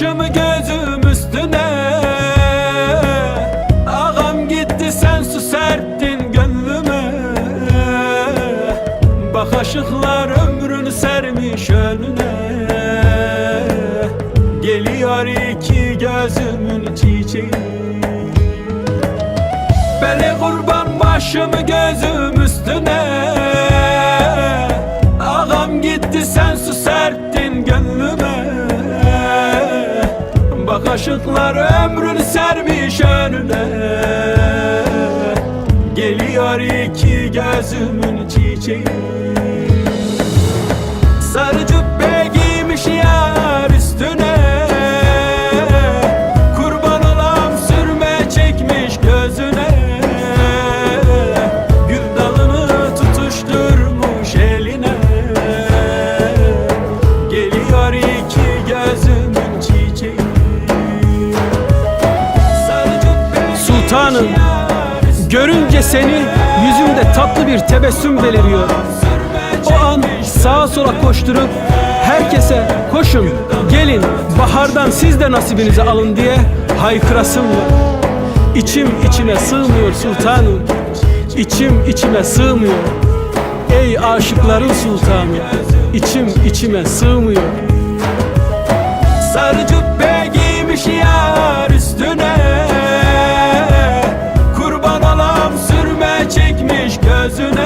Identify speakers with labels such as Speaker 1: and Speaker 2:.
Speaker 1: başımı gözüm üstüne. Ağam gitti sen su serptin gönlüme. Bak aşıklar ömrünü sermiş önüne. Geliyor iki gözümün çiçeği. Beni kurban başımı gözüm üstüne. Ağam gitti sen su serptin Bak aşıklar ömrünü sermiş önüne. Geliyor iki gözümün çiçeği
Speaker 2: Sultanım,
Speaker 1: giymiş
Speaker 2: Görünce seni yüzümde tatlı bir tebessüm beliriyor. O an sağa sola koşturup herkese koşun gelin bahardan siz de nasibinizi alın diye haykırasım var İçim içime sığmıyor sultanım. İçim içime sığmıyor. Ey aşıkların sultanı İçim içime sığmıyor.
Speaker 1: Sarı gözüne